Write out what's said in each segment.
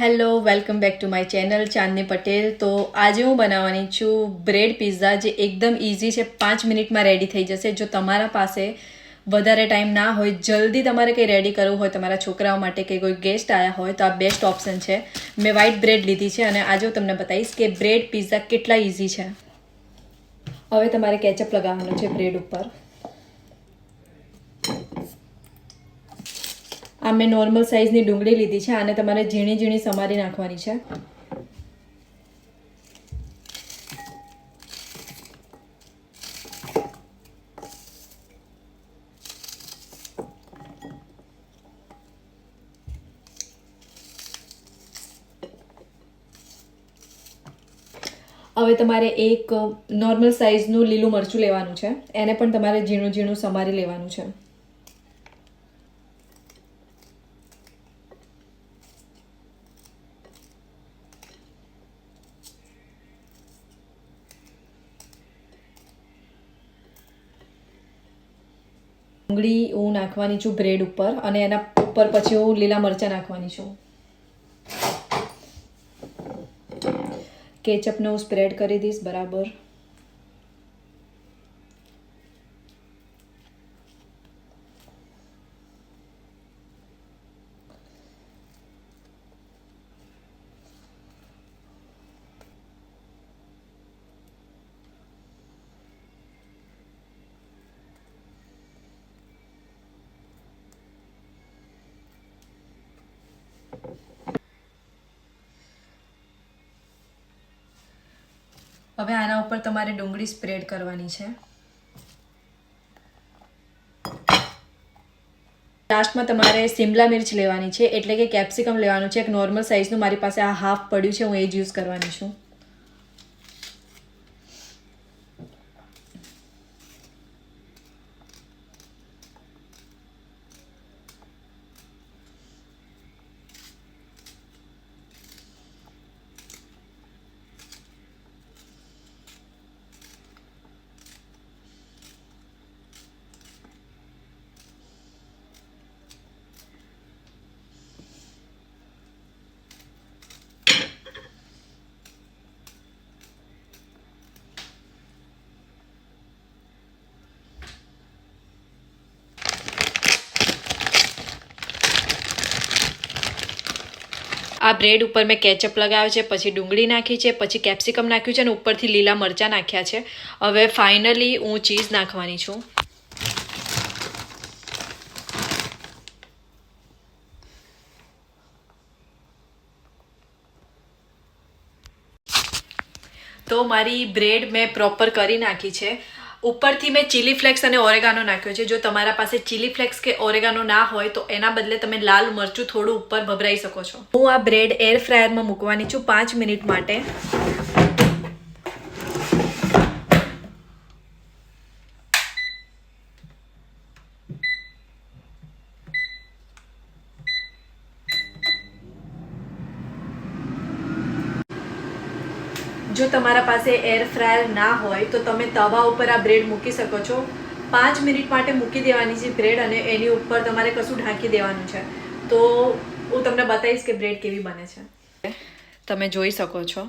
Hello, welcome back to my channel Chandni Patel. તો આજે હું બનાવવાની છું બ્રેડ પિઝા, જે એકદમ ઇઝી છે. પાંચ મિનિટમાં રેડી થઈ જશે. જો તમારા પાસે વધારે ટાઈમ ના હોય, જલ્દી તમારે કંઈ રેડી કરવું હોય, તમારા છોકરાઓ માટે કે કોઈ ગેસ્ટ આવ્યા હોય, તો આ બેસ્ટ ઓપ્શન છે. મેં વ્હાઇટ બ્રેડ લીધી છે અને આજે હું તમને બતાવીશ કે બ્રેડ પિઝા કેટલા ઇઝી છે. હવે તમારે કેચઅપ લગાવવાનું છે બ્રેડ ઉપર. આ મેં નોર્મલ સાઇઝની ડુંગળી લીધી છે, આને તમારે ઝીણી ઝીણી સમારી નાખવાની છે. હવે તમારે એક નોર્મલ સાઇઝનું લીલું મરચું લેવાનું છે, એને પણ તમારે ઝીણું ઝીણું સમારી લેવાનું છે. ડુંગળી હું નાખવાની છું બ્રેડ ઉપર અને એના ઉપર પછી હું લીલા મરચાં નાખવાની છું. કેચઅપને હું સ્પ્રેડ કરી દઈશ બરાબર. હવે આના ઉપર તમારે ડુંગળી સ્પ્રેડ કરવાની છે. લાસ્ટમાં તમારે સિમલા મિર્ચ લેવાની છે, એટલે કે કેપ્સિકમ લેવાનું છે. એક નોર્મલ સાઇઝનું મારી પાસે આ હાફ પડ્યું છે, હું એ જ યુઝ કરવાની છું. આ બ્રેડ ઉપર મેં કેચઅપ લગાવ્યો છે, પછી ડુંગળી નાખી છે, પછી કેપ્સિકમ નાખ્યું છે અને ઉપરથી લીલા મરચાં નાખ્યા છે. હવે ફાઇનલી હું ચીઝ નાખવાની છું. તો મારી બ્રેડ મેં પ્રોપર કરી નાખી છે. ઉપરથી મેં ચીલી ફ્લેક્સ અને ઓરેગાનો નાખ્યો છે. જો તમારા પાસે ચીલી ફ્લેક્સ કે ઓરેગાનો ના હોય, તો એના બદલે તમે લાલ મરચું થોડું ઉપર ભભરાઈ શકો છો. હું આ બ્રેડ એર ફ્રાયરમાં મૂકવાની છું પાંચ મિનિટ માટે. જો તમારા પાસે એર ફ્રાયર ના હોય, તો તમે તવા ઉપર આ બ્રેડ મૂકી શકો છો. પાંચ મિનિટ માટે મૂકી દેવાની છે બ્રેડ અને એની ઉપર તમારે કશું ઢાંકી દેવાનું છે. તો હું તમને બતાવીશ કે બ્રેડ કેવી બને છે. તમે જોઈ શકો છો.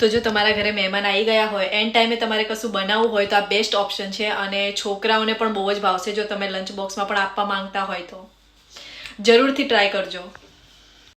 તો જો તમારા ઘરે મહેમાન આવી ગયા હોય એન ટાઈમે તમારે કશું બનાવવું હોય તો આ બેસ્ટ ઓપ્શન છે અને છોકરાઓને પણ બહુ જ ભાવશે જો તમે લંચ બોક્સમાં પણ આપવા માંગતા હોય તો. જરૂરથી ટ્રાય કરજો.